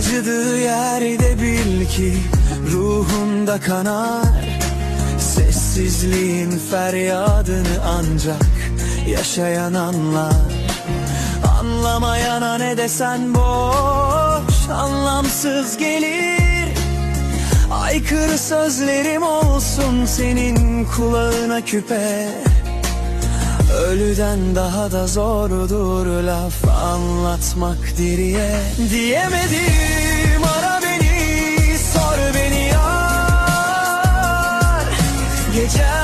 acıdığı yerde bil ki ruhunda kanar. Sessizliğin feryadını ancak yaşayan anlar. Anlamayana ne desen boş anlamsız gelir. Aykırı sözlerim olsun senin kulağına küpe Ölüden daha da zordur laf anlatmak diriye. Diyemedim ara beni sor beni yar. Gecem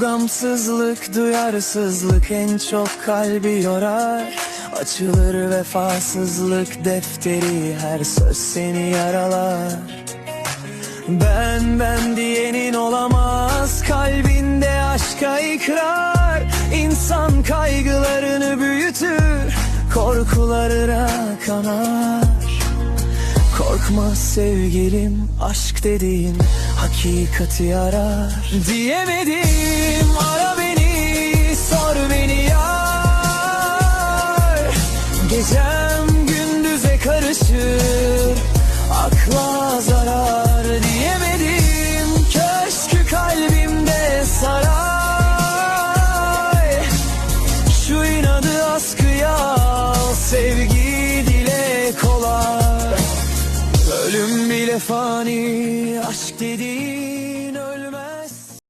gamsızlık, duyarsızlık en çok kalbi yorar. Açılır vefasızlık defteri her söz seni yaralar. Ben ben diyenin olamaz kalbinde aşka ikrar. İnsan kaygılarını büyütür korkuları kanar Korkma sevgilim aşk dediğin hakikati arar Diyemedim. Ara beni sor beni yar. Gecem gündüze karışır fani aşk dediğin ölmez.